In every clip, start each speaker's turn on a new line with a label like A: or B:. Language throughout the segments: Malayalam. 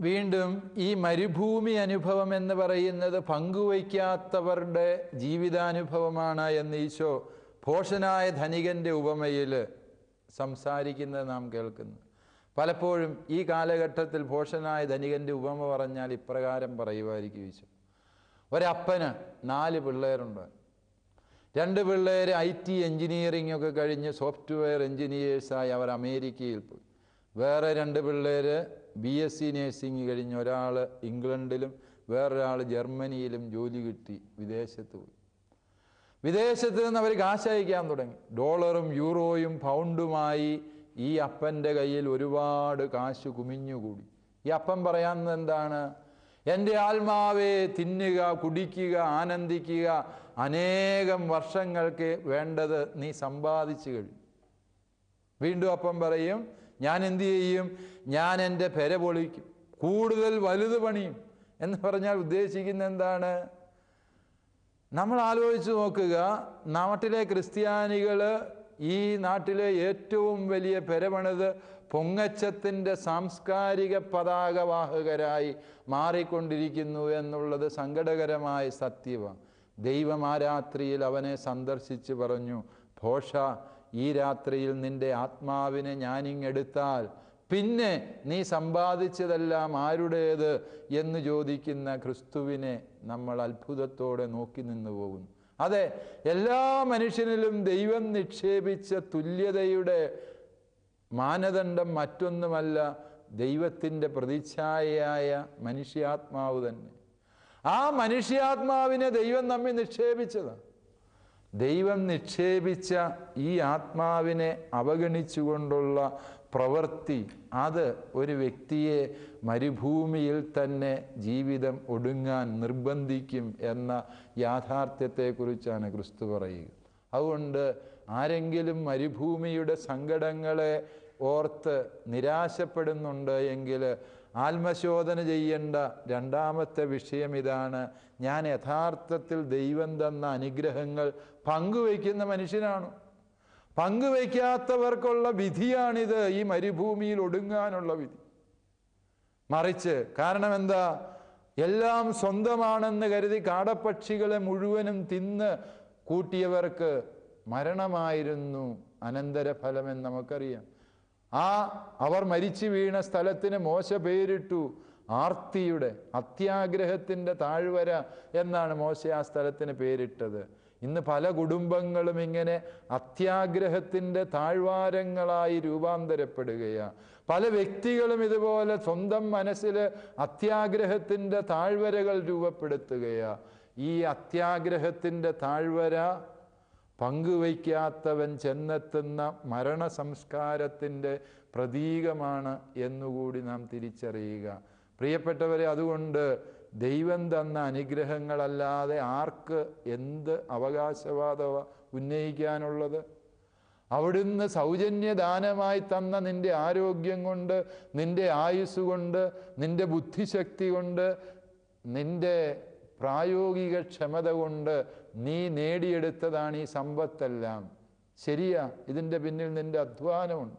A: വീണ്ടും ഈ മരുഭൂമി അനുഭവം എന്ന് പറയുന്നത് പങ്കുവയ്ക്കാത്തവരുടെ ജീവിതാനുഭവമാണ് എന്ന് ഈശോ ഭോഷനായ ധനികന്റെ ഉപമയിൽ സംസാരിക്കുന്നത് നാം കേൾക്കുന്നു. പലപ്പോഴും ഈ കാലഘട്ടത്തിൽ ഭോഷനായ ധനികന്റെ ഉപമ പറഞ്ഞാൽ ഇപ്രകാരം പറയുമായിരിക്കും ഈശോ. ഒരപ്പന് നാല് പിള്ളേരുണ്ട്. രണ്ട് പിള്ളേർ ഐ ടി എൻജിനീയറിംഗ് ഒക്കെ കഴിഞ്ഞ് സോഫ്റ്റ്വെയർ എൻജിനീയേഴ്സായി അവർ അമേരിക്കയിൽ പോയി. വേറെ രണ്ട് പിള്ളേർ ബി എസ് സി നേഴ്സിംഗ് കഴിഞ്ഞ് ഒരാൾ ഇംഗ്ലണ്ടിലും വേറൊരാൾ ജർമ്മനിയിലും ജോലി കിട്ടി വിദേശത്ത് പോയി. വിദേശത്ത് നിന്ന് അവർ കാശ് അയക്കാൻ തുടങ്ങി. ഡോളറും യൂറോയും പൗണ്ടുമായി ഈ അപ്പന്റെ കയ്യിൽ ഒരുപാട് കാശ് കുമിഞ്ഞുകൂടി. ഈ അപ്പൻ പറയാവുന്നത് എന്താണ്? എന്റെ ആത്മാവെ തിന്നുക കുടിക്കുക ആനന്ദിക്കുക അനേകം വർഷങ്ങൾക്ക് വേണ്ടത് നീ സമ്പാദിച്ചു കഴിഞ്ഞു. വീണ്ടും അപ്പം പറയും ഞാൻ എന്തു ചെയ്യും? ഞാൻ എന്റെ പെര പൊളിക്കും. കൂടുതൽ വലുത് പണിയും. എന്ന് പറഞ്ഞാൽ ഉദ്ദേശിക്കുന്ന എന്താണ്? നമ്മൾ ആലോചിച്ച് നോക്കുക നാട്ടിലെ ക്രിസ്ത്യാനികൾ ഈ നാട്ടിലെ ഏറ്റവും വലിയ പെരപണിത് പൊങ്ങച്ചത്തിന്റെ സാംസ്കാരിക പതാകവാഹകരായി മാറിക്കൊണ്ടിരിക്കുന്നു എന്നുള്ളത് സങ്കടകരമായ സത്യമാണ് ദൈവം ആ രാത്രിയിൽ അവനെ സന്ദർശിച്ച് പറഞ്ഞു ഭോഷ ഈ രാത്രിയിൽ നിന്റെ ആത്മാവിനെ ഞാനിങ്ങെടുത്താൽ പിന്നെ നീ സമ്പാദിച്ചതെല്ലാം ആരുടേത് എന്ന് ചോദിക്കുന്ന ക്രിസ്തുവിനെ നമ്മൾ അത്ഭുതത്തോടെ നോക്കി നിന്നു പോകുന്നു. അതെ എല്ലാ മനുഷ്യനിലും ദൈവം നിക്ഷേപിച്ച തുല്യതയുടെ മാനദണ്ഡം മറ്റൊന്നുമല്ല ദൈവത്തിന്റെ പ്രതിച്ഛായയായ മനുഷ്യാത്മാവ് തന്നെ. ആ മനുഷ്യാത്മാവിനെ ദൈവം നമ്മെ നിക്ഷേപിച്ചതാണ്. ദൈവം നിക്ഷേപിച്ച ഈ ആത്മാവിനെ അവഗണിച്ചുകൊണ്ടുള്ള പ്രവൃത്തി അത് ഒരു വ്യക്തിയെ മരുഭൂമിയിൽ തന്നെ ജീവിതം ഒടുങ്ങാൻ നിർബന്ധിക്കും എന്ന യാഥാർത്ഥ്യത്തെക്കുറിച്ചാണ് ക്രിസ്തു പറയുക. അതുകൊണ്ട് ആരെങ്കിലും മരുഭൂമിയുടെ സങ്കടങ്ങളെ ഓർത്ത് നിരാശപ്പെടുന്നുണ്ട് എങ്കിൽ ആത്മശോധന ചെയ്യേണ്ട രണ്ടാമത്തെ വിഷയം ഇതാണ്. ഞാൻ യഥാർത്ഥത്തിൽ ദൈവം തന്ന അനുഗ്രഹങ്ങൾ പങ്കുവയ്ക്കുന്ന മനുഷ്യനാണ്. പങ്കുവയ്ക്കാത്തവർക്കുള്ള വിധിയാണിത്. ഈ മരുഭൂമിയിൽ ഒടുങ്ങാനുള്ള വിധി. മറിച്ച് കാരണം എന്താ എല്ലാം സ്വന്തമാണെന്ന് കരുതി കാടപ്പക്ഷികളെ മുഴുവനും തിന്ന് കൂട്ടിയവർക്ക് മരണമായിരുന്നു അനന്തരഫലമെന്ന് നമുക്കറിയാം. ആ അവർ മരിച്ചു വീണ സ്ഥലത്തിന് മോശ പേരിട്ടു. ആർത്തിയുടെ അത്യാഗ്രഹത്തിന്റെ താഴ്വര എന്നാണ് മോശ ആ സ്ഥലത്തിന് പേരിട്ടത്. ഇന്ന് പല കുടുംബങ്ങളും ഇങ്ങനെ അത്യാഗ്രഹത്തിന്റെ താഴ്വാരങ്ങളായി രൂപാന്തരപ്പെടുകയാണ് പല വ്യക്തികളും ഇതുപോലെ സ്വന്തം മനസ്സിൽ അത്യാഗ്രഹത്തിന്റെ താഴ്വരകൾ രൂപപ്പെടുത്തുകയാണ് ഈ അത്യാഗ്രഹത്തിന്റെ താഴ്വര പങ്കുവയ്ക്കാത്തവൻ ചെന്നെത്തുന്ന മരണ സംസ്കാരത്തിന്റെ പ്രതീകമാണ് എന്നുകൂടി നാം തിരിച്ചറിയുക. പ്രിയപ്പെട്ടവരെ അതുകൊണ്ട് ദൈവം തന്ന അനുഗ്രഹങ്ങളല്ലാതെ ആർക്ക് എന്ത് അവകാശവാദ ഉന്നയിക്കാനുള്ളത്? അവിടുന്ന് സൗജന്യദാനമായി തന്ന നിന്റെ ആരോഗ്യം കൊണ്ട് നിന്റെ ആയുസ് കൊണ്ട് നിന്റെ ബുദ്ധിശക്തി കൊണ്ട് നിന്റെ പ്രായോഗിക ക്ഷമത കൊണ്ട് നീ നേടിയെടുത്തതാണ് ഈ സമ്പത്തെല്ലാം. ശരിയാ ഇതിന്റെ പിന്നിൽ നിന്റെ അധ്വാനമുണ്ട്.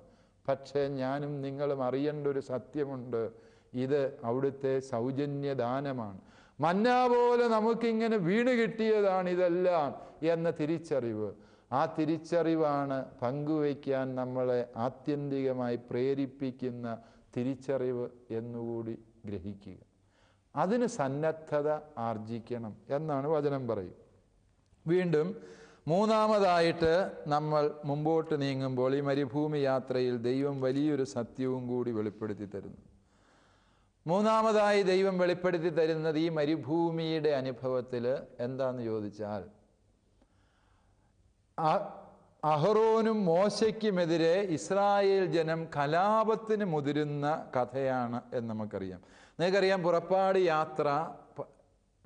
A: പക്ഷേ ഞാനും നിങ്ങളും അറിയേണ്ട ഒരു സത്യമുണ്ട്. ഇത് അവിടുത്തെ സൗജന്യദാനമാണ്. മന്ന പോലെ നമുക്കിങ്ങനെ വീണ് കിട്ടിയതാണ് ഇതെല്ലാം എന്ന തിരിച്ചറിവ്. ആ തിരിച്ചറിവാണ് പങ്കുവയ്ക്കാൻ നമ്മളെ ആത്യന്തികമായി പ്രേരിപ്പിക്കുന്ന തിരിച്ചറിവ് എന്നുകൂടി ഗ്രഹിക്കുക. അതിന് സന്നദ്ധത ആർജിക്കണം എന്നാണ് വചനം പറയും വീണ്ടും മൂന്നാമതായിട്ട് നമ്മൾ മുമ്പോട്ട് നീങ്ങുമ്പോൾ ഈ മരുഭൂമി യാത്രയിൽ ദൈവം വലിയൊരു സത്യവും കൂടി വെളിപ്പെടുത്തി തരുന്നു. മൂന്നാമതായി ദൈവം വെളിപ്പെടുത്തി തരുന്നത് ഈ മരുഭൂമിയുടെ അനുഭവത്തിൽ എന്താന്ന് ചോദിച്ചാൽ അഹറോനും മോശയ്ക്കുമെതിരെ ഇസ്രായേൽ ജനം കലാപത്തിന് മുതിരുന്ന കഥയാണ് എന്ന് നമുക്കറിയാം. നിങ്ങൾക്കറിയാം പുറപ്പാട് യാത്ര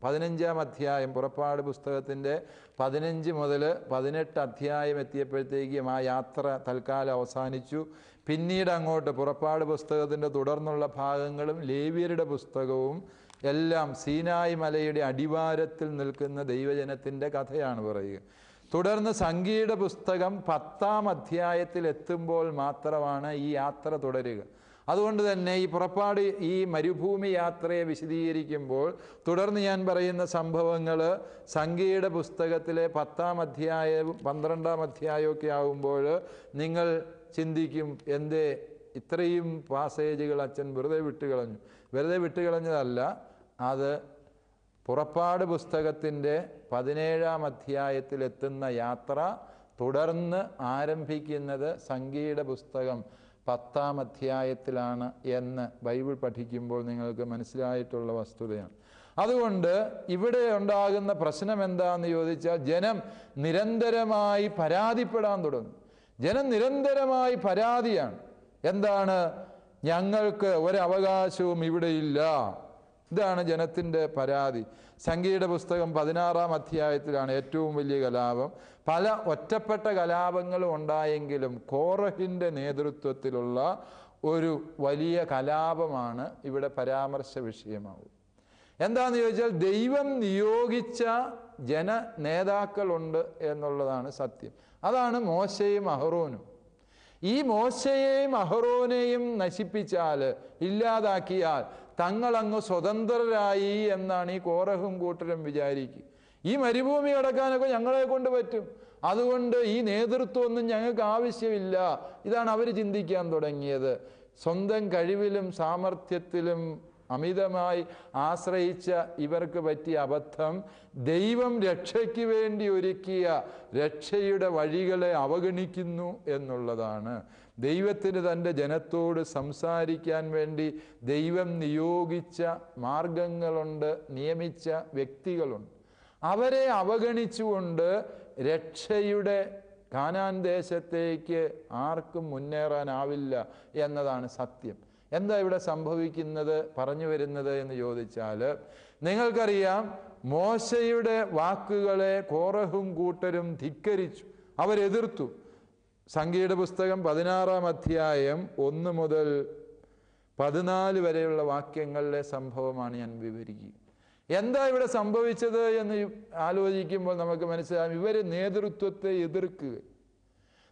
A: പതിനഞ്ചാം അധ്യായം പുറപ്പാട് പുസ്തകത്തിന്റെ പതിനഞ്ച് മുതൽ പതിനെട്ട് അധ്യായം എത്തിയപ്പോഴത്തേക്കും ആ യാത്ര തൽക്കാലം അവസാനിച്ചു. പിന്നീട് അങ്ങോട്ട് പുറപ്പാട് പുസ്തകത്തിന്റെ തുടർന്നുള്ള ഭാഗങ്ങളും ലേവ്യരുടെ പുസ്തകവും എല്ലാം സീനായി മലയുടെ അടിവാരത്തിൽ നിൽക്കുന്ന ദൈവജനത്തിന്റെ കഥയാണ് പറയുക. തുടർന്ന് സംഗീത പുസ്തകം പത്താം അധ്യായത്തിൽ എത്തുമ്പോൾ മാത്രമാണ് ഈ യാത്ര തുടരുക. അതുകൊണ്ട് തന്നെ ഈ പുറപ്പാട് ഈ മരുഭൂമി യാത്രയെ വിശദീകരിക്കുമ്പോൾ തുടർന്ന് ഞാൻ പറയുന്ന സംഭവങ്ങൾ സംഖ്യയുടെ പുസ്തകത്തിലെ പത്താം അധ്യായവും പന്ത്രണ്ടാം അധ്യായമൊക്കെ ആകുമ്പോൾ നിങ്ങൾ ചിന്തിക്കും എന്തേ ഇത്രയും പാസേജുകൾ അച്ഛൻ വെറുതെ വിട്ടുകളഞ്ഞു വെറുതെ വിട്ടുകളഞ്ഞതല്ല അത് പുറപ്പാട് പുസ്തകത്തിന്റെ പതിനേഴാം അധ്യായത്തിലെത്തുന്ന യാത്ര തുടർന്ന് ആരംഭിക്കുന്നത് സംഗീത പുസ്തകം. പത്താം അധ്യായത്തിലാണ് എന്ന് ബൈബിൾ പഠിക്കുമ്പോൾ നിങ്ങൾക്ക് മനസ്സിലായിട്ടുള്ള വസ്തുതയാണ്. അതുകൊണ്ട് ഇവിടെ ഉണ്ടാകുന്ന പ്രശ്നം എന്താണെന്ന് ചോദിച്ചാൽ ജനം നിരന്തരമായി പരാതിപ്പെടാൻ തുടങ്ങും ജനം നിരന്തരമായി പരാതിയാണ്. എന്താണ്? ഞങ്ങൾക്ക് ഒരവകാശവും ഇവിടെയില്ല ഇതാണ് ജനത്തിന്റെ പരാതി. സംഗീത പുസ്തകം പതിനാറാം അധ്യായത്തിലാണ് ഏറ്റവും വലിയ കലാപം. പല ഒറ്റപ്പെട്ട കലാപങ്ങളും ഉണ്ടായെങ്കിലും കോറഹിന്റെ നേതൃത്വത്തിലുള്ള ഒരു വലിയ കലാപമാണ് ഇവിടെ പരാമർശ വിഷയമാവും എന്താണെന്ന് ചോദിച്ചാൽ ദൈവം നിയോഗിച്ച ജന നേതാക്കളുണ്ട് എന്നുള്ളതാണ് സത്യം. അതാണ് മോശയും അഹറോനും. ഈ മോശയെയും അഹറോനെയും നശിപ്പിച്ചാൽ ഇല്ലാതാക്കിയാൽ തങ്ങളങ്ങ് സ്വതന്ത്രരായി എന്നാണ് ഈ കോറഹും കൂട്ടരും വിചാരിക്കുക ഈ മരുഭൂമി കടക്കാനൊക്കെ ഞങ്ങളെ കൊണ്ട് പറ്റും. അതുകൊണ്ട് ഈ നേതൃത്വമൊന്നും ഞങ്ങൾക്ക് ആവശ്യമില്ല. ഇതാണ് അവർ ചിന്തിക്കാൻ തുടങ്ങിയത്. സ്വന്തം കഴിവിലും സാമർഥ്യത്തിലും അമിതമായി ആശ്രയിച്ച ഇവർക്ക് പറ്റിയ അബദ്ധം ദൈവം രക്ഷയ്ക്ക് വേണ്ടി ഒരുക്കിയ രക്ഷയുടെ വഴികളെ അവഗണിക്കുന്നു എന്നുള്ളതാണ്. ദൈവത്തിന് തന്റെ ജനത്തോട് സംസാരിക്കാൻ വേണ്ടി ദൈവം നിയോഗിച്ച മാർഗങ്ങളുണ്ട് നിയമിച്ച വ്യക്തികളുണ്ട്. അവരെ അവഗണിച്ചുകൊണ്ട് രക്ഷയുടെ കാനാൻ ദേശത്തേക്ക് ആർക്കും മുന്നേറാനാവില്ല എന്നതാണ് സത്യം. എന്താ ഇവിടെ സംഭവിക്കുന്നത് പറഞ്ഞു വരുന്നത് എന്ന് ചോദിച്ചാൽ നിങ്ങൾക്കറിയാം മോശയുടെ വാക്കുകളെ കോറഹും കൂട്ടരും ധിക്കരിച്ചു അവരെതിർത്തു. സംഗീത പുസ്തകം പതിനാറാം അധ്യായം ഒന്ന് മുതൽ പതിനാല് വരെയുള്ള വാക്യങ്ങളിലെ സംഭവമാണ് ഞാൻ വിവരിക്കുക. എന്താ ഇവിടെ സംഭവിച്ചത് എന്ന് ആലോചിക്കുമ്പോൾ നമുക്ക് മനസ്സിലാകും ഇവർ നേതൃത്വത്തെ എതിർക്കുക.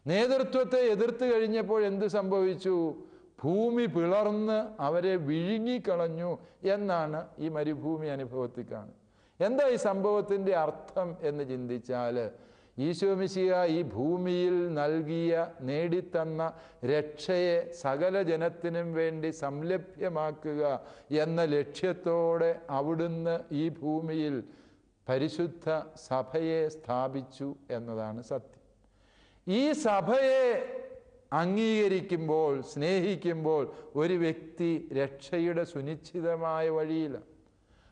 A: നേതൃത്വത്തെ എതിർത്ത് കഴിഞ്ഞപ്പോൾ എന്ത് സംഭവിച്ചു? ഭൂമി പിളർന്ന് അവരെ വിഴുങ്ങിക്കളഞ്ഞു എന്നാണ് ഈ മരുഭൂമി അനുഭവത്തിൽ കാണുന്നത്. എന്താ ഈ സംഭവത്തിന്റെ അർത്ഥം എന്ന് ചിന്തിച്ചാൽ ഈശോമിശിക ഈ ഭൂമിയിൽ നൽകിയ നേടിത്തന്ന രക്ഷയെ സകല ജനത്തിനും വേണ്ടി സംലഭ്യമാക്കുക എന്ന ലക്ഷ്യത്തോടെ അവിടുന്ന് ഈ ഭൂമിയിൽ പരിശുദ്ധ സഭയെ സ്ഥാപിച്ചു എന്നതാണ് സത്യം. ഈ സഭയെ അംഗീകരിക്കുമ്പോൾ സ്നേഹിക്കുമ്പോൾ ഒരു വ്യക്തി രക്ഷയുടെ സുനിശ്ചിതമായ വഴിയിലാണ്.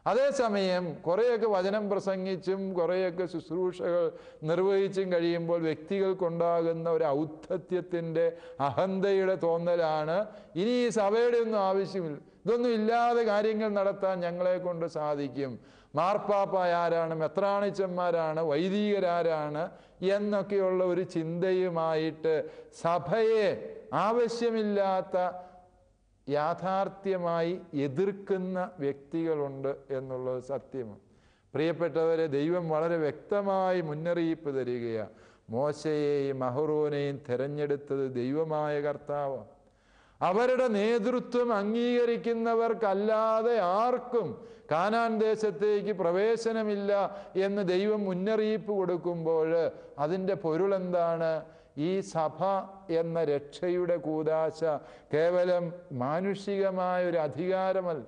A: അതേസമയം കുറേയൊക്കെ വചനം പ്രസംഗിച്ചും കുറേയൊക്കെ ശുശ്രൂഷകൾ നിർവഹിച്ചും കഴിയുമ്പോൾ വ്യക്തികൾക്കുണ്ടാകുന്ന ഒരു ഔദ്ധത്യത്തിന്റെ അഹന്തയുടെ തോന്നലാണ്. ഇനി ഈ സഭയുടെ ഒന്നും ആവശ്യമില്ല. ഇതൊന്നും ഇല്ലാതെ കാര്യങ്ങൾ നടത്താൻ ഞങ്ങളെ കൊണ്ട് സാധിക്കും. മാർപ്പാപ്പ ആരാണ്? മെത്രാണിച്ചന്മാരാണ്? വൈദികരാരാണ്? എന്നൊക്കെയുള്ള ഒരു ചിന്തയുമായിട്ട് സഭയെ ആവശ്യമില്ലാത്ത യാഥാർത്ഥ്യമായി എതിർക്കുന്ന വ്യക്തികളുണ്ട് എന്നുള്ളത് സത്യമാണ്. പ്രിയപ്പെട്ടവരെ ദൈവം വളരെ വ്യക്തമായി മുന്നറിയിപ്പ് തരികയാണ് മോശയെയും അഹറോനെയും തിരഞ്ഞെടുത്തത് ദൈവമായ കർത്താവ് അവരുടെ നേതൃത്വം അംഗീകരിക്കുന്നവർക്കല്ലാതെ ആർക്കും കാനാൻ ദേശത്തേക്ക് പ്രവേശനമില്ല എന്ന് ദൈവം മുന്നറിയിപ്പ് കൊടുക്കുമ്പോൾ അതിന്റെ പൊരുളെന്താണ് ഈ സഭ എന്ന രക്ഷയുടെ കൂതാശ കേവലം മാനുഷികമായ ഒരു അധികാരമല്ല.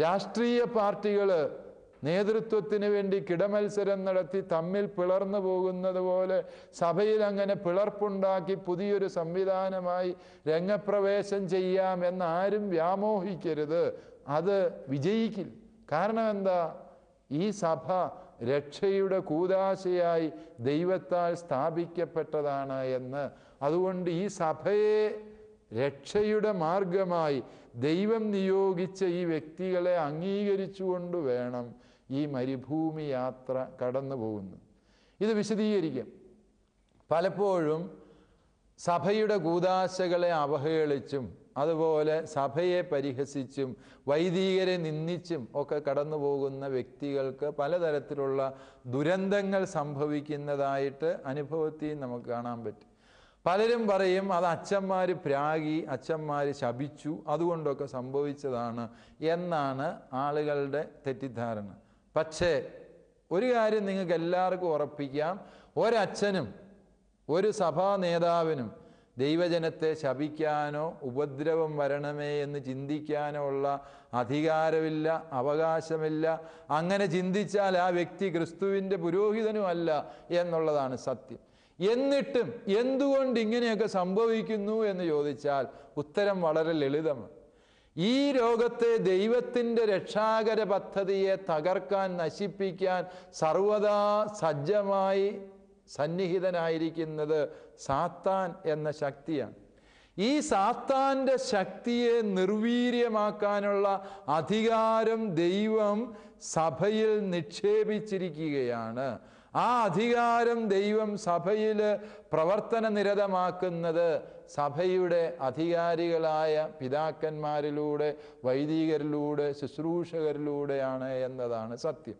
A: രാഷ്ട്രീയ പാർട്ടികൾ നേതൃത്വത്തിന് വേണ്ടി കിടമത്സരം നടത്തി തമ്മിൽ പിളർന്നു പോകുന്നത് പോലെ സഭയിൽ അങ്ങനെ പിളർപ്പുണ്ടാക്കി പുതിയൊരു സംവിധാനമായി രംഗപ്രവേശം ചെയ്യാം എന്നാരും വ്യാമോഹിക്കരുത്. അത് വിജയിക്കില്ല. കാരണം എന്താ? ഈ സഭ രക്ഷയുടെ കൂതാശയായി ദൈവത്താൽ സ്ഥാപിക്കപ്പെട്ടതാണ് എന്ന്. അതുകൊണ്ട് ഈ സഭയെ രക്ഷയുടെ മാർഗമായി ദൈവം നിയോഗിച്ച ഈ വ്യക്തികളെ അംഗീകരിച്ചുകൊണ്ട് വേണം ഈ മരുഭൂമി യാത്ര കടന്നു പോകുന്നത്. ഇത് വിശദീകരിക്കാം. പലപ്പോഴും സഭയുടെ കൂതാശകളെ അവഹേളിച്ചും അതുപോലെ സഭയെ പരിഹസിച്ചും വൈദികരെ നിന്ദിച്ചും ഒക്കെ കടന്നു പോകുന്ന വ്യക്തികൾക്ക് പലതരത്തിലുള്ള ദുരന്തങ്ങൾ സംഭവിക്കുന്നതായിട്ട് അനുഭവത്തിൽ നമുക്ക് കാണാൻ പറ്റും. പലരും പറയും അത് അച്ഛന്മാർ പ്രാഗി അച്ഛന്മാർ ശപിച്ചു അതുകൊണ്ടൊക്കെ സംഭവിച്ചതാണ് എന്നാണ് ആളുകളുടെ തെറ്റിദ്ധാരണ. പക്ഷേ ഒരു കാര്യം നിങ്ങൾക്ക് എല്ലാവർക്കും ഉറപ്പിക്കാം. ഒരച്ഛനും ഒരു സഭാ നേതാവിനും ദൈവജനത്തെ ശപിക്കാനോ ഉപദ്രവം വരണമേ എന്ന് ചിന്തിക്കാനോ ഉള്ള അധികാരമില്ല അവകാശമില്ല. അങ്ങനെ ചിന്തിച്ചാൽ ആ വ്യക്തി ക്രിസ്തുവിന്റെ പുരോഹിതനുമല്ല എന്നുള്ളതാണ് സത്യം. എന്നിട്ടും എന്തുകൊണ്ട് ഇങ്ങനെയൊക്കെ സംഭവിക്കുന്നു എന്ന് ചോദിച്ചാൽ ഉത്തരം വളരെ ലളിതമാണ്. ഈ രോഗത്തെ ദൈവത്തിന്റെ രക്ഷാകര പദ്ധതിയെ തകർക്കാൻ നശിപ്പിക്കാൻ സർവദാ സജ്ജമായി സന്നിഹിതനായിരിക്കുന്നത് സാത്താൻ എന്ന ശക്തിയാണ്. ഈ സാത്താന്റെ ശക്തിയെ നിർവീര്യമാക്കാനുള്ള അധികാരം ദൈവം സഭയിൽ നിക്ഷേപിച്ചിരിക്കുകയാണ്. ആ അധികാരം ദൈവം സഭയിൽ പ്രവർത്തന നിരതമാക്കുന്നത് സഭയുടെ അധികാരികളായ പിതാക്കന്മാരിലൂടെ വൈദികരിലൂടെ ശുശ്രൂഷകരിലൂടെയാണ് എന്നതാണ് സത്യം.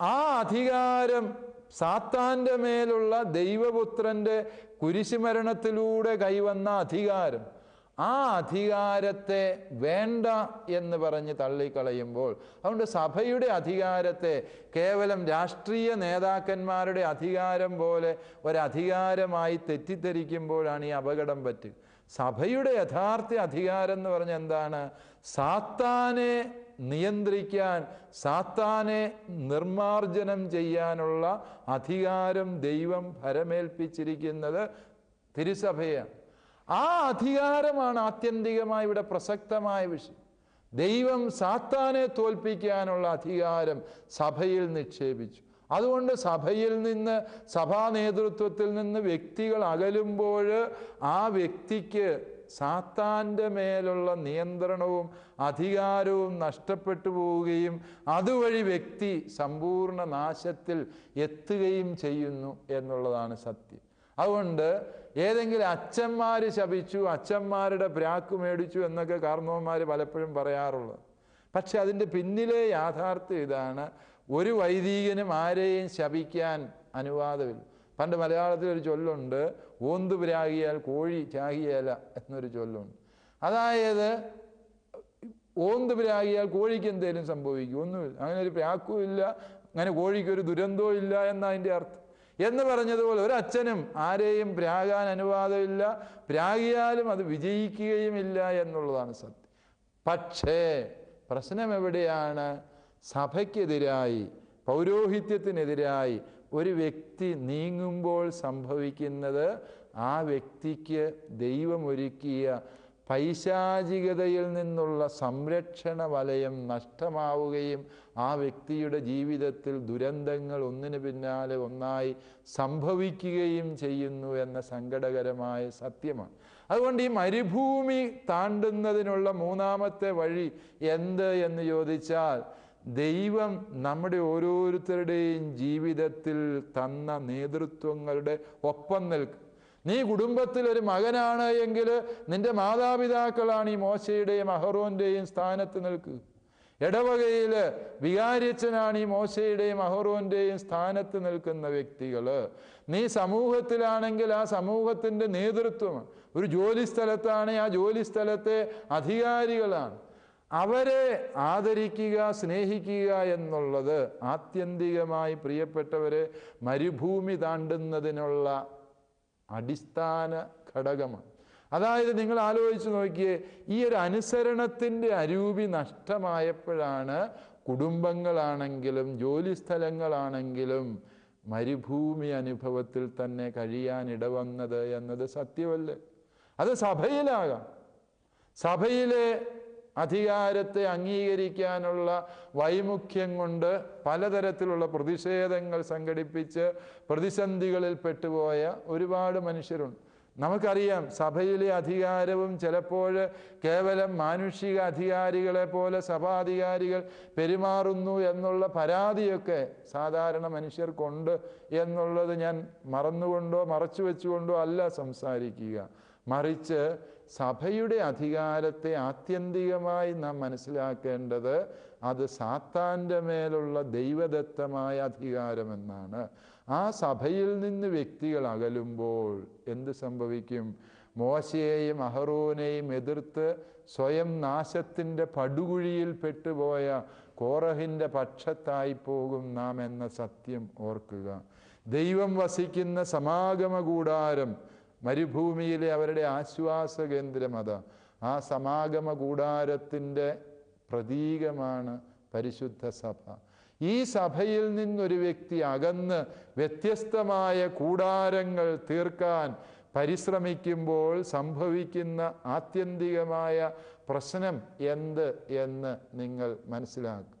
A: ആ അധികാരം സാത്താന്റെ മേലുള്ള ദൈവപുത്രന്റെ കുരിശുമരണത്തിലൂടെ കൈവന്ന അധികാരം. ആ അധികാരത്തെ വേണ്ട എന്ന് പറഞ്ഞ് തള്ളിക്കളയുമ്പോൾ അതുകൊണ്ട് സഭയുടെ അധികാരത്തെ കേവലം രാഷ്ട്രീയ നേതാക്കന്മാരുടെ അധികാരം പോലെ ഒരധികാരമായി തെറ്റിദ്ധരിക്കുമ്പോഴാണ് ഈ അപകടം പറ്റുക. സഭയുടെ യഥാർത്ഥ അധികാരം എന്ന് പറഞ്ഞാൽ എന്താണ്? സാത്താനെ നിയന്ത്രിക്കാൻ സാത്താനെ നിർമാർജനം ചെയ്യാനുള്ള അധികാരം ദൈവം ഭരമേൽപ്പിച്ചിരിക്കുന്നത് തിരുസഭയാണ്. ആ അധികാരമാണ് ആത്യന്തികമായി ഇവിടെ പ്രസക്തമായ വിഷയം. ദൈവം സാത്താനെ തോൽപ്പിക്കാനുള്ള അധികാരം സഭയിൽ നിക്ഷേപിച്ചു. അതുകൊണ്ട് സഭയിൽ നിന്ന് സഭാ നേതൃത്വത്തിൽ നിന്ന് വ്യക്തികൾ അകലുമ്പോൾ ആ വ്യക്തിക്ക് സാത്താന്റെ മേലുള്ള നിയന്ത്രണവും അധികാരവും നഷ്ടപ്പെട്ടു പോവുകയും അതുവഴി വ്യക്തി സമ്പൂർണ നാശത്തിൽ എത്തുകയും ചെയ്യുന്നു എന്നുള്ളതാണ് സത്യം. അതുകൊണ്ട് ഏതെങ്കിലും അച്ഛന്മാർ ശപിച്ചു അച്ഛന്മാരുടെ പ്രാക്ക് മേടിച്ചു എന്നൊക്കെ കാർന്നവന്മാർ പലപ്പോഴും പറയാറുള്ളത് പക്ഷെ അതിന്റെ പിന്നിലെ യാഥാർത്ഥ്യം ഇതാണ് ഒരു വൈദികനും ആരെയും ശപിക്കാൻ അനുവാദമില്ല. പണ്ട് മലയാളത്തിൽ ഒരു ചൊല്ലുണ്ട് ഓന്തു പ്രാകിയാൽ കോഴി ചാകിയേല എന്നൊരു ചൊല്ലുണ്ട്. അതായത് ഓന്ത് പ്രാകിയാൽ കോഴിക്ക് എന്തേലും സംഭവിക്കും? ഒന്നുമില്ല അങ്ങനെ ഒരു പ്രാക്കും ഇല്ല അങ്ങനെ കോഴിക്ക് ഒരു ദുരന്തവും ഇല്ല എന്നതിന്റെ അർത്ഥം. എന്ന് പറഞ്ഞതുപോലെ ഒരു അച്ഛനും ആരെയും പ്രാകാൻ അനുവാദമില്ല പ്രാകിയാലും അത് വിജയിക്കുകയുമില്ല എന്നുള്ളതാണ് സത്യം. പക്ഷേ പ്രശ്നം എവിടെയാണ്? സഭയ്ക്കെതിരായി പൗരോഹിത്യത്തിനെതിരായി ഒരു വ്യക്തി നീങ്ങുമ്പോൾ സംഭവിക്കുന്നത് ആ വ്യക്തിക്ക് ദൈവമൊരുക്കിയ പൈശാചികതയിൽ നിന്നുള്ള സംരക്ഷണ വലയം നഷ്ടമാവുകയും ആ വ്യക്തിയുടെ ജീവിതത്തിൽ ദുരന്തങ്ങൾ ഒന്നിന് പിന്നാലെ ഒന്നായി സംഭവിക്കുകയും ചെയ്യുന്നു എന്ന സങ്കടകരമായ സത്യമാണ്. അതുകൊണ്ട് ഈ മരുഭൂമി താണ്ടുന്നതിനുള്ള മൂന്നാമത്തെ വഴി എന്ത് എന്ന് ചോദിച്ചാൽ ദൈവം നമ്മുടെ ഓരോരുത്തരുടെയും ജീവിതത്തിൽ തന്ന നേതൃത്വങ്ങളുടെ ഒപ്പം നിൽക്കും. നീ കുടുംബത്തിൽ ഒരു മകനാണ് എങ്കിൽ നിന്റെ മാതാപിതാക്കളാണ് ഈ മോശയുടെയും അഹറോന്റെയും സ്ഥാനത്ത് നിൽക്കുക ഇടവകയിൽ വികാരിച്ചനാണ് ഈ മോശയുടെയും അഹറോന്റെയും സ്ഥാനത്ത് നിൽക്കുന്ന വ്യക്തികൾ. നീ സമൂഹത്തിലാണെങ്കിൽ ആ സമൂഹത്തിന്റെ നേതൃത്വം ഒരു ജോലി സ്ഥലത്താണ് ആ ജോലി സ്ഥലത്തെ അധികാരികളാണ്. അവരെ ആദരിക്കുക സ്നേഹിക്കുക എന്നുള്ളത് ആത്യന്തികമായി പ്രിയപ്പെട്ടവരെ മരുഭൂമി താണ്ടുന്നതിനുള്ള അടിസ്ഥാന ഘടകമാണ്. അതായത് നിങ്ങൾ ആലോചിച്ച് നോക്കിയേ ഈ ഒരു അനുസരണത്തിന്റെ അരൂപി നഷ്ടമായപ്പോഴാണ് കുടുംബങ്ങളാണെങ്കിലും ജോലി സ്ഥലങ്ങളാണെങ്കിലും മരുഭൂമി അനുഭവത്തിൽ തന്നെ കഴിയാൻ ഇടവന്നത് എന്നത് സത്യമല്ലേ? അത് സഭയിലാകാം. സഭയിലെ അധികാരത്തെ അംഗീകരിക്കാനുള്ള വൈമുഖ്യം കൊണ്ട് പലതരത്തിലുള്ള പ്രതിഷേധങ്ങൾ സംഘടിപ്പിച്ച് പ്രതിസന്ധികളിൽ പെട്ടുപോയ ഒരുപാട് മനുഷ്യരുണ്ട്. നമുക്കറിയാം സഭയിലെ അധികാരവും ചിലപ്പോൾ കേവലം മാനുഷിക അധികാരികളെ പോലെ സഭാധികാരികൾ പെരുമാറുന്നു എന്നുള്ള പരാതിയൊക്കെ സാധാരണ മനുഷ്യർക്കുണ്ട് എന്നുള്ളത് ഞാൻ മറന്നുകൊണ്ടോ മറച്ചു വെച്ചുകൊണ്ടോ അല്ല സംസാരിക്കുക. മറിച്ച് സഭയുടെ അധികാരത്തെ ആത്യന്തികമായി നാം മനസ്സിലാക്കേണ്ടത് അത് സാത്താന്റെ മേലുള്ള ദൈവദത്തമായ അധികാരമെന്നാണ് ആ സഭയിൽ നിന്ന് വ്യക്തികൾ അകലുമ്പോൾ എന്ത് സംഭവിക്കും? മോശയെയും അഹറോനെയും എതിർത്ത് സ്വയം നാശത്തിന്റെ പടുകുഴിയിൽ പെട്ടുപോയ കോറഹിന്റെ പക്ഷത്തായി പോകും നാം എന്ന സത്യം ഓർക്കുക. ദൈവം വസിക്കുന്ന സമാഗമ കൂടാരം മരുഭൂമിയിലെ അവരുടെ ആശ്വാസ കേന്ദ്രം അതാ. ആ സമാഗമ കൂടാരത്തിന്റെ പ്രതീകമാണ് പരിശുദ്ധ സഭ. ഈ സഭയിൽ നിന്നൊരു വ്യക്തി അകന്ന് വ്യത്യസ്തമായ കൂടാരങ്ങൾ തീർക്കാൻ പരിശ്രമിക്കുമ്പോൾ സംഭവിക്കുന്ന ആത്യന്തികമായ പ്രശ്നം എന്ത് എന്ന് നിങ്ങൾ മനസ്സിലാക്കും.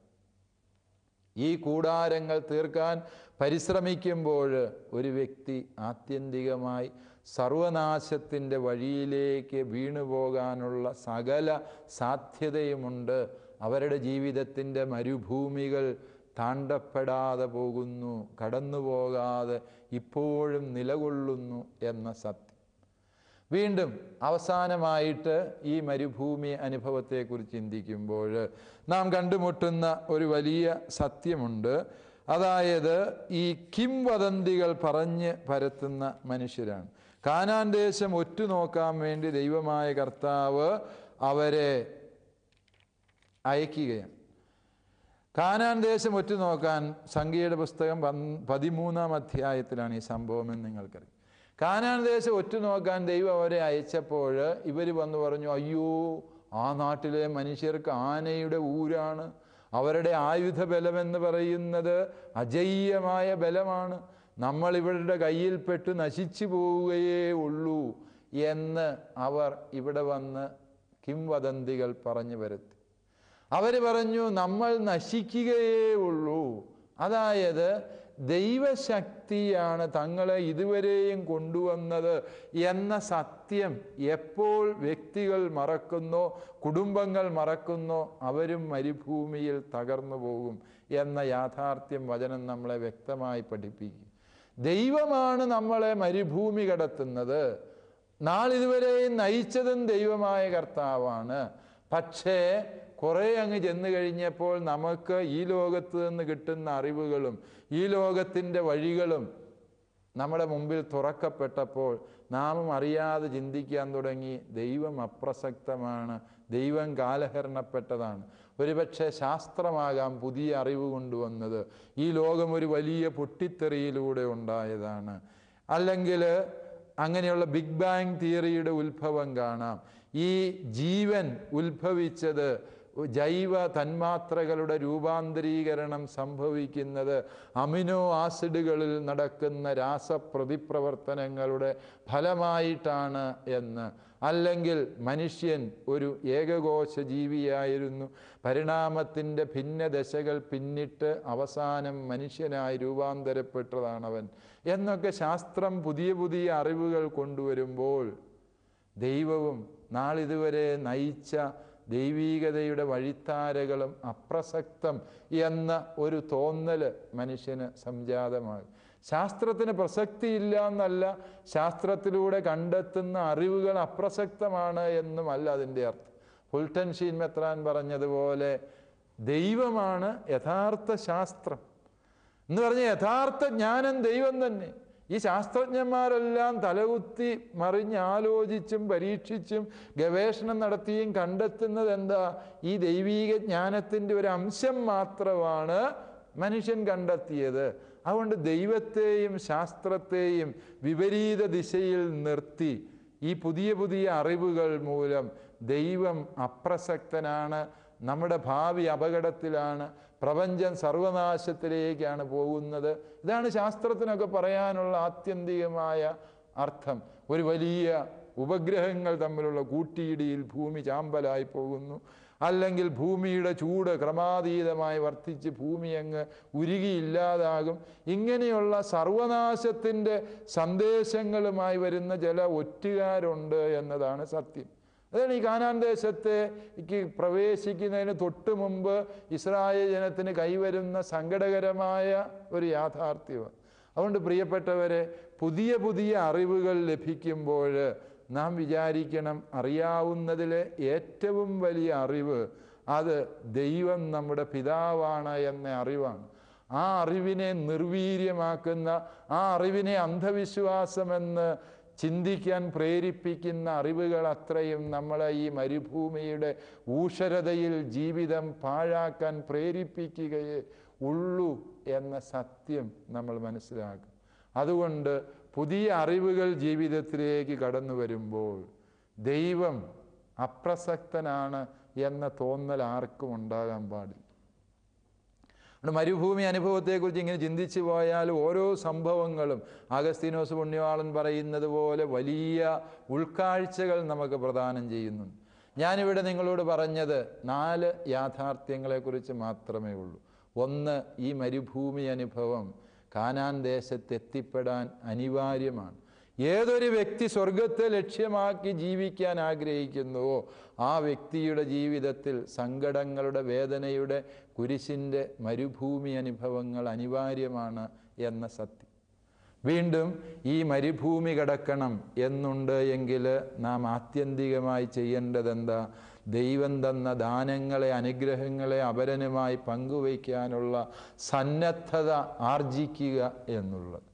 A: ഈ കൂടാരങ്ങൾ തീർക്കാൻ പരിശ്രമിക്കുമ്പോൾ ഒരു വ്യക്തി ആത്യന്തികമായി സർവനാശത്തിന്റെ വഴിയിലേക്ക് വീണുപോകാനുള്ള സകല സാധ്യതയുമുണ്ട്. അവരുടെ ജീവിതത്തിന്റെ മരുഭൂമികൾ താണ്ടപ്പെടാതെ പോകുന്നു കടന്നു പോകാതെ ഇപ്പോഴും നിലകൊള്ളുന്നു എന്ന സത്യം. വീണ്ടും അവസാനമായിട്ട് ഈ മരുഭൂമി അനുഭവത്തെക്കുറിച്ച് ചിന്തിക്കുമ്പോൾ നാം കണ്ടുമുട്ടുന്ന ഒരു വലിയ സത്യമുണ്ട്. അതായത് ഈ കിംവദന്തികൾ പറഞ്ഞ് പരത്തുന്ന മനുഷ്യരാണ്. കാനാൻ ദേശം ഒറ്റുനോക്കാൻ വേണ്ടി ദൈവമായ കർത്താവ് അവരെ അയക്കുകയാണ്. കാനാൻ ദേശം ഒറ്റുനോക്കാൻ സംഖ്യയുടെ പുസ്തകം പതിമൂന്നാം അധ്യായത്തിലാണ് ഈ സംഭവം എന്ന് നിങ്ങൾക്കറിയാം. കാനാൻ ദേശം ഒറ്റുനോക്കാൻ ദൈവം അവരെ അയച്ചപ്പോൾ ഇവർ വന്ന് പറഞ്ഞു അയ്യോ ആ നാട്ടിലെ മനുഷ്യർക്ക് ആനയുടെ ഊരാണ്. അവരുടെ ആയുധ ബലമെന്ന് പറയുന്നത് അജയ്യമായ ബലമാണ്. നമ്മൾ ഇവരുടെ കയ്യിൽപ്പെട്ട് നശിച്ചു പോവുകയേ ഉള്ളൂ എന്ന് അവർ ഇവിടെ വന്ന് കിംവദന്തികൾ പറഞ്ഞു വരുത്തി. അവർ പറഞ്ഞു നമ്മൾ നശിക്കുകയേ ഉള്ളൂ. അതായത് ദൈവശക്തിയാണ് തങ്ങളെ ഇതുവരെയും കൊണ്ടുവന്നത് എന്ന സത്യം എപ്പോൾ വ്യക്തികൾ മറക്കുന്നോ കുടുംബങ്ങൾ മറക്കുന്നോ അവരും മരുഭൂമിയിൽ തകർന്നു പോകും എന്ന യാഥാർത്ഥ്യം വചനം നമ്മളെ വ്യക്തമായി പഠിപ്പിക്കും. ദൈവമാണ് നമ്മളെ മരുഭൂമി കടത്തുന്നത്. നാളിതുവരെയും നയിച്ചതും ദൈവമായ കർത്താവാണ്. പക്ഷേ കുറേ അങ്ങ് ചെന്നു കഴിഞ്ഞപ്പോൾ നമുക്ക് ഈ ലോകത്ത് നിന്ന് കിട്ടുന്ന അറിവുകളും ഈ ലോകത്തിന്റെ വഴികളും നമ്മുടെ മുമ്പിൽ തുറക്കപ്പെട്ടപ്പോൾ നാമും അറിയാതെ ചിന്തിക്കാൻ തുടങ്ങി ദൈവം അപ്രസക്തമാണ് ദൈവം കാലഹരണപ്പെട്ടതാണ്. ഒരുപക്ഷെ ശാസ്ത്രമാകാം പുതിയ അറിവ് കൊണ്ടുവന്നത്. ഈ ലോകം ഒരു വലിയ പൊട്ടിത്തെറിയിലൂടെ ഉണ്ടായതാണ്. അല്ലെങ്കിൽ അങ്ങനെയുള്ള ബിഗ് ബാങ് തിയറിയുടെ ഉത്ഭവം കാണാം. ഈ ജീവൻ ഉത്ഭവിച്ചത് ജൈവ തന്മാത്രകളുടെ രൂപാന്തരീകരണം സംഭവിക്കുന്നത് അമിനോ ആസിഡുകളിൽ നടക്കുന്ന രാസപ്രതിപ്രവർത്തനങ്ങളുടെ ഫലമായിട്ടാണ് എന്ന്. അല്ലെങ്കിൽ മനുഷ്യൻ ഒരു ഏകകോശ ജീവിയായിരുന്നു പരിണാമത്തിന്റെ ഭിന്നദശകൾ പിന്നിട്ട് അവസാനം മനുഷ്യനായി രൂപാന്തരപ്പെട്ടതാണവൻ. എന്നൊക്കെ ശാസ്ത്രം പുതിയ പുതിയ അറിവുകൾ കൊണ്ടുവരുമ്പോൾ ദൈവവും നാളിതുവരെ നയിച്ച ദൈവീകതയുടെ വഴിത്താരകളും അപ്രസക്തം എന്ന ഒരു തോന്നൽ മനുഷ്യന് സംജാതമാകും. ശാസ്ത്രത്തിന് പ്രസക്തിയില്ല എന്നല്ല ശാസ്ത്രത്തിലൂടെ കണ്ടെത്തുന്ന അറിവുകൾ അപ്രസക്തമാണ് എന്നുമല്ല അതിന്റെ അർത്ഥം. ഫുൾട്ടൻ ഷീൻ മെത്രാൻ പറഞ്ഞതുപോലെ ദൈവമാണ് യഥാർത്ഥ ശാസ്ത്രം. എന്ന് പറഞ്ഞ യഥാർത്ഥ ജ്ഞാനം ദൈവം തന്നെ. ഈ ശാസ്ത്രജ്ഞന്മാരെല്ലാം തലകുത്തി മറിഞ്ഞ് ആലോചിച്ചും പരീക്ഷിച്ചും ഗവേഷണം നടത്തിയും കണ്ടെത്തുന്നത് എന്താ ഈ ദൈവീക ജ്ഞാനത്തിന്റെ ഒരു അംശം മാത്രമാണ് മനുഷ്യൻ കണ്ടെത്തിയത്. അതുകൊണ്ട് ദൈവത്തെയും ശാസ്ത്രത്തെയും വിപരീത ദിശയിൽ നിർത്തി ഈ പുതിയ പുതിയ അറിവുകൾ മൂലം ദൈവം അപ്രസക്തനാണ് നമ്മുടെ ഭാവി അപകടത്തിലാണ് പ്രപഞ്ചം സർവനാശത്തിലേക്കാണ് പോകുന്നത്. ഇതാണ് ശാസ്ത്രത്തിനൊക്കെ പറയാനുള്ള ആത്യന്തികമായ അർത്ഥം. ഒരു വലിയ ഉപഗ്രഹങ്ങൾ തമ്മിലുള്ള കൂട്ടിയിടിയിൽ ഭൂമി ചാമ്പലായി പോകുന്നു. അല്ലെങ്കിൽ ഭൂമിയുടെ ചൂട് ക്രമാതീതമായി വർദ്ധിച്ച് ഭൂമി അങ്ങ് ഉരുകിയില്ലാതാകും. ഇങ്ങനെയുള്ള സർവനാശത്തിന്റെ സന്ദേശങ്ങളുമായി വരുന്ന ചില ഒറ്റുകാരുണ്ട് എന്നതാണ് സത്യം. അതാണ് ഈ കാനാൻ ദേശത്തേക്ക് പ്രവേശിക്കുന്നതിന് തൊട്ട് മുമ്പ് ഇസ്രായേൽ ജനത്തിന് കൈവരുന്ന സങ്കടകരമായ ഒരു യാഥാർത്ഥ്യമാണ്. അതുകൊണ്ട് പ്രിയപ്പെട്ടവരെ പുതിയ പുതിയ അറിവുകൾ ലഭിക്കുമ്പോൾ നാം വിചാരിക്കണം അറിയാവുന്നതിലെ ഏറ്റവും വലിയ അറിവ് അത് ദൈവം നമ്മുടെ പിതാവാണ് എന്ന അറിവാണ്. ആ അറിവിനെ നിർവീര്യമാക്കുന്ന ആ അറിവിനെ അന്ധവിശ്വാസമെന്ന് ചിന്തിക്കാൻ പ്രേരിപ്പിക്കുന്ന അറിവുകൾ അത്രയും നമ്മളെ ഈ മരുഭൂമിയുടെ ഊഷരതയിൽ ജീവിതം പാഴാക്കാൻ പ്രേരിപ്പിക്കുകയേ ഉള്ളൂ എന്ന സത്യം നമ്മൾ മനസ്സിലാക്കും. അതുകൊണ്ട് പുതിയ അറിവുകൾ ജീവിതത്തിലേക്ക് കടന്നു വരുമ്പോൾ ദൈവം അപ്രസക്തനാണ് എന്ന തോന്നൽ ആർക്കും ഉണ്ടാകാൻ പാടില്ല. മരുഭൂമി അനുഭവത്തെക്കുറിച്ച് ഇങ്ങനെ ചിന്തിച്ചു പോയാൽ ഓരോ സംഭവങ്ങളും അഗസ്തീനോസ് പുണ്യവാളൻ പറയുന്നത് പോലെ വലിയ ഉൾക്കാഴ്ചകൾ നമുക്ക് പ്രദാനം ചെയ്യുന്നുണ്ട്. ഞാനിവിടെ നിങ്ങളോട് പറഞ്ഞത് നാല് യാഥാർത്ഥ്യങ്ങളെക്കുറിച്ച് മാത്രമേ ഉള്ളൂ. ഒന്ന് ഈ മരുഭൂമി അനുഭവം കാനാൻ ദേശത്തെത്തിപ്പെടാൻ അനിവാര്യമാണ്. ഏതൊരു വ്യക്തി സ്വർഗത്തെ ലക്ഷ്യമാക്കി ജീവിക്കാൻ ആഗ്രഹിക്കുന്നുവോ ആ വ്യക്തിയുടെ ജീവിതത്തിൽ സങ്കടങ്ങളുടെ വേദനയുടെ കുരിശിന്റെ മരുഭൂമി അനുഭവങ്ങൾ അനിവാര്യമാണ് എന്ന സത്യം. വീണ്ടും ഈ മരുഭൂമി കടക്കണം എന്നുണ്ട് എങ്കിൽ നാം ആത്യന്തികമായി ചെയ്യേണ്ടത് എന്താ ദൈവം തന്ന ദാനങ്ങളെ അനുഗ്രഹങ്ങളെ അപരനുമായി പങ്കുവയ്ക്കാനുള്ള സന്നദ്ധത ആർജിക്കുക എന്നുള്ളത്.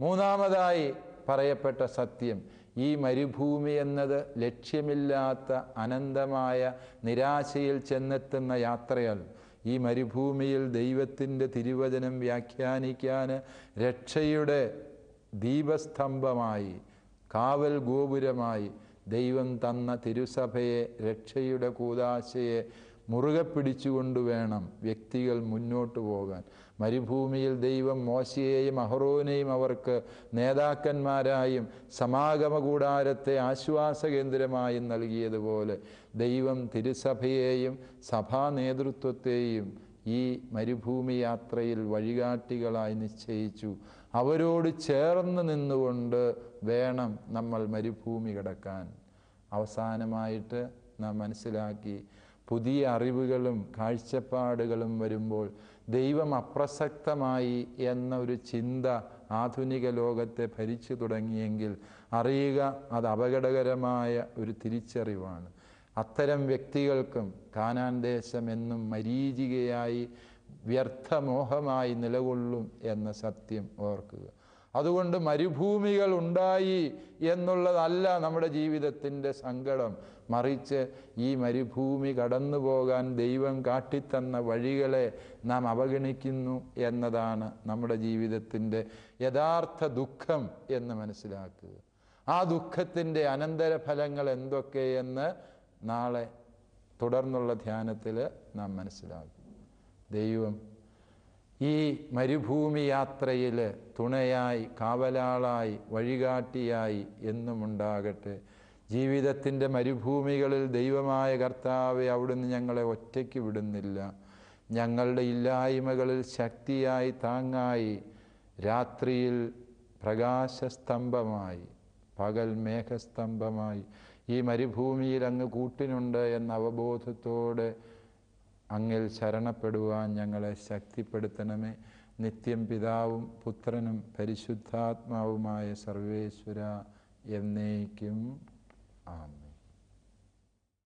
A: മൂന്നാമതായി പറയപ്പെട്ട സത്യം ഈ മരുഭൂമി എന്നത് ലക്ഷ്യമില്ലാത്ത അനന്തമായ നിരാശയിൽ ചെന്നെത്തുന്ന യാത്രയല്ല ഈ മരുഭൂമിയിൽ ദൈവത്തിന്റെ തിരുവചനം വ്യാഖ്യാനിക്കാൻ രക്ഷയുടെ ദീപസ്തംഭമായി കാവൽ ഗോപുരമായി ദൈവം തന്ന തിരുസഭയെ രക്ഷയുടെ കൂതാശയെ മുറുകെ പിടിച്ചുകൊണ്ട് വേണം വ്യക്തികൾ മുന്നോട്ട് പോകാൻ. മരുഭൂമിയിൽ ദൈവം മോശയെയും അഹറോനെയും അവർക്ക് നേതാക്കന്മാരായും സമാഗമ കൂടാരത്തെ ആശ്വാസ കേന്ദ്രമായും നൽകിയതുപോലെ ദൈവം തിരുസഭയെയും സഭാ നേതൃത്വത്തെയും ഈ മരുഭൂമി യാത്രയിൽ വഴികാട്ടികളായി നിശ്ചയിച്ചു. അവരോട് ചേർന്ന് നിന്നുകൊണ്ട് വേണം നമ്മൾ മരുഭൂമി കിടക്കാൻ. അവസാനമായിട്ട് നാം മനസ്സിലാക്കി പുതിയ അറിവുകളും കാഴ്ചപ്പാടുകളും വരുമ്പോൾ ദൈവം അപ്രസക്തമായി എന്ന ഒരു ചിന്ത ആധുനിക ലോകത്തെ ഭരിച്ചു തുടങ്ങിയെങ്കിൽ അറിയുക അത് അപകടകരമായ ഒരു തിരിച്ചറിവാണ്. അത്തരം വ്യക്തികൾക്കും കാനാൻ ദേശം എന്നും മരീചികയായി വ്യർത്ഥമോഹമായി നിലകൊള്ളും എന്ന സത്യം ഓർക്കുക. അതുകൊണ്ട് മരുഭൂമികൾ ഉണ്ടായി എന്നുള്ളതല്ല നമ്മുടെ ജീവിതത്തിന്റെ സങ്കടം. മറിച്ച് ഈ മരുഭൂമി കടന്നു പോകാൻ ദൈവം കാട്ടിത്തന്ന വഴികളെ നാം അവഗണിക്കുന്നു എന്നതാണ് നമ്മുടെ ജീവിതത്തിന്റെ യഥാർത്ഥ ദുഃഖം എന്ന് മനസ്സിലാക്കുക. ആ ദുഃഖത്തിന്റെ അനന്തരഫലങ്ങൾ എന്തൊക്കെയെന്ന് നാളെ തുടർന്നുള്ള ധ്യാനത്തിൽ നാം മനസ്സിലാക്കും. ദൈവം ഈ മരുഭൂമി യാത്രയിൽ തുണയായി കാവലാളായി വഴികാട്ടിയായി എന്നുമുണ്ടാകട്ടെ. ജീവിതത്തിന്റെ മരുഭൂമികളിൽ ദൈവമായ കർത്താവെ അവിടുന്ന് ഞങ്ങളെ ഒറ്റയ്ക്ക് വിടുന്നില്ല. ഞങ്ങളുടെ ഇല്ലായ്മകളിൽ ശക്തിയായി താങ്ങായി. രാത്രിയിൽ പ്രകാശസ്തംഭമായി പകൽ മേഘസ്തംഭമായി. ഈ മരുഭൂമിയിൽ അങ്ങ് കൂട്ടിനുണ്ട് എന്ന അവബോധത്തോടെ അങ്ങിൽ ശരണപ്പെടുവാൻ ഞങ്ങളെ ശക്തിപ്പെടുത്തണമേ. നിത്യം പിതാവും പുത്രനും പരിശുദ്ധാത്മാവുമായ സർവേശ്വര എന്നേക്കും. ആമേൻ.